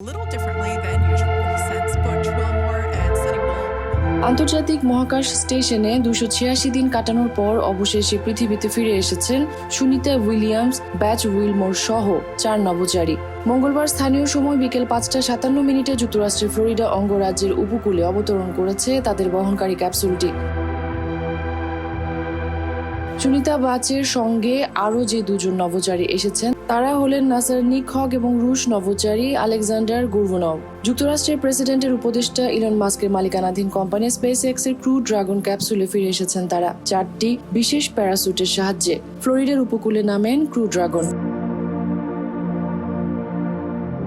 little differently than usual since Butch Wilmore and. আন্তর্জাতিক মহাকাশ স্টেশনে দুশো ছিয়াশি দিন কাটানোর পর অবশেষে পৃথিবীতে ফিরে এসেছেন সুনিতা উইলিয়ামস, ব্যাচ উইলমোর সহ চার নভোচারী মঙ্গলবার স্থানীয় সময় বিকেল পাঁচটা সাতান্ন মিনিটে যুক্তরাষ্ট্রের ফ্লোরিডা অঙ্গরাজ্যের উপকূলে অবতরণ করেছে তাদের বহনকারী ক্যাপসুলটি সুনিতা বাচের সঙ্গে আরও যে দুজন নভোচারী এসেছেন তারা হলেন নাসার নিক হক এবং রুশ নভোচারী আলেকজান্ডার গুরভনভ যুক্তরাষ্ট্রের প্রেসিডেন্টের উপদেষ্টা ইলন মাস্কের মালিকানাধীন কোম্পানি স্পেস এক্সের ক্রু ড্রাগন ক্যাপসুলে ফিরে এসেছেন তারা। চারটি বিশেষ প্যারাসুটের সাহায্যে। ফ্লোরিডার উপকূলে নামেন ক্রু ড্রাগন।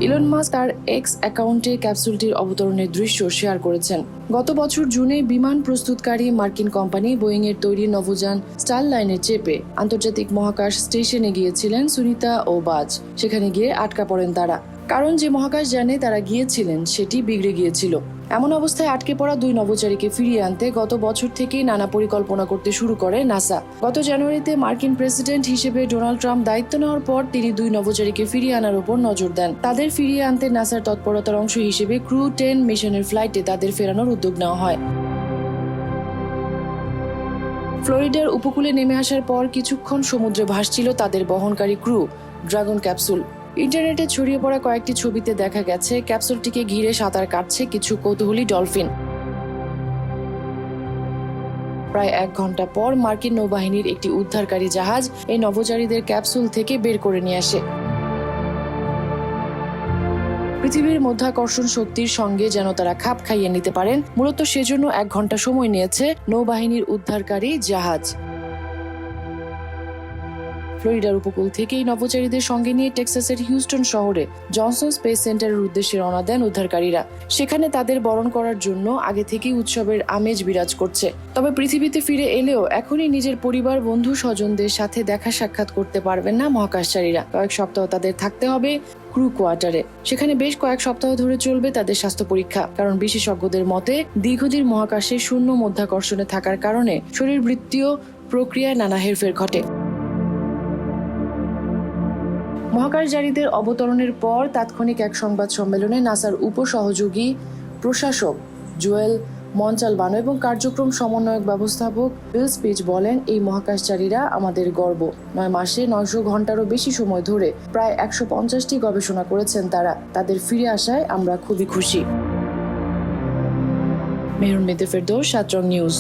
ইলন মাস্ক তার এক্স অ্যাকাউন্টে ক্যাপসুলটির অবতরণের দৃশ্য শেয়ার করেছেন। গত বছর জুনে বিমান প্রস্তুতকারী মার্কিন কোম্পানি বোয়িং এর তৈরি নভোযান স্টার লাইনে চেপে আন্তর্জাতিক মহাকাশ স্টেশনে গিয়েছিলেন সুনিতা ও বাজ। সেখানে গিয়ে আটকা পড়েন তারা। কারণ যে মহাকাশ যানে তারা গিয়েছিলেন, সেটি বিগড়ে গিয়েছিল। এমন অবস্থায় আটকে পড়া দুই নভোচারীকে ফিরিয়ে আনতে গত বছর থেকেই নানা পরিকল্পনা করতে শুরু করে নাসা। গত জানুয়ারিতে মার্কিন প্রেসিডেন্ট হিসেবে ডোনাল্ড ট্রাম্প দায়িত্ব নেওয়ার পর তিনি দুই নভোচারীকে ফিরিয়ে আনার উপর নজর দেন। তাদের ফিরিয়ে আনতে নাসার তৎপরতার অংশ হিসেবে ক্রু টেন মিশনের ফ্লাইটে তাদের ফেরানোর উদ্যোগ নেওয়া হয়। ফ্লোরিডার উপকূলে নেমে আসার পর কিছুক্ষণ সমুদ্রে ভাসছিল তাদের বহনকারী ক্রু, ড্রাগন ক্যাপসুল। ইন্টারনেটে ছড়িয়ে পড়া কয়েকটি ছবিতে দেখা গেছে, ক্যাপসুলটিকে ঘিরে সাঁতার কাটছে কিছু কৌতূহলী ডলফিন। প্রায় এক ঘণ্টা পর মার্কিন নৌবাহিনীর একটি উদ্ধারকারী জাহাজ এই নভোচারীদের ক্যাপসুল থেকে বের করে নিয়ে আসে। পৃথিবীর মধ্যাকর্ষণ শক্তির সঙ্গে যেন তারা খাপ খাইয়ে নিতে পারেন, মূলত সেজন্য এক ঘণ্টা সময় নিয়েছে নৌবাহিনীর উদ্ধারকারী জাহাজ। ফ্লোরিডার উপকূল থেকেই নভোচারীদের সঙ্গে নিয়ে টেক্সাসের হিউস্টন শহরে জনসন স্পেস সেন্টারের উদ্দেশ্যে রওনা দেন উদ্ধারকারীরা। সেখানে তাদের বরণ করার জন্য আগে থেকেই উৎসবের আমেজ বিরাজ করছে। তবে পৃথিবীতে ফিরে এলেও এখনই নিজের পরিবার, বন্ধু, স্বজনদের সাথে দেখা সাক্ষাৎ করতে পারবেন না মহাকাশচারীরা। কয়েক সপ্তাহ তাদের থাকতে হবে ক্রু কোয়ার্টারে। সেখানে বেশ কয়েক সপ্তাহ ধরে চলবে তাদের স্বাস্থ্য পরীক্ষা। কারণ বিশেষজ্ঞদের মতে, দীর্ঘদিন মহাকাশে শূন্য মধ্যাকর্ষণে থাকার কারণে শরীরবৃত্তীয় প্রক্রিয়ায় নানা হেরফের ঘটে। মহাকাশচারীদের অবতরণের পর তাৎক্ষণিক এক সংবাদ সম্মেলনে নাসার উপসহযোগী প্রশাসক জুয়েল মঞ্চালবানো এবং কার্যক্রম সমন্বয়ক ব্যবস্থাপক বিল স্পিচ বলেন, এই মহাকাশচারীরা আমাদের গর্ব। নয় মাসে নয়শো ঘন্টারও বেশি সময় ধরে প্রায় একশো পঞ্চাশটি গবেষণা করেছেন তারা। তাদের ফিরে আসায় আমরা খুবই খুশি। মেহরুন মেদে ফেরদৌস, সাতরং নিউজ।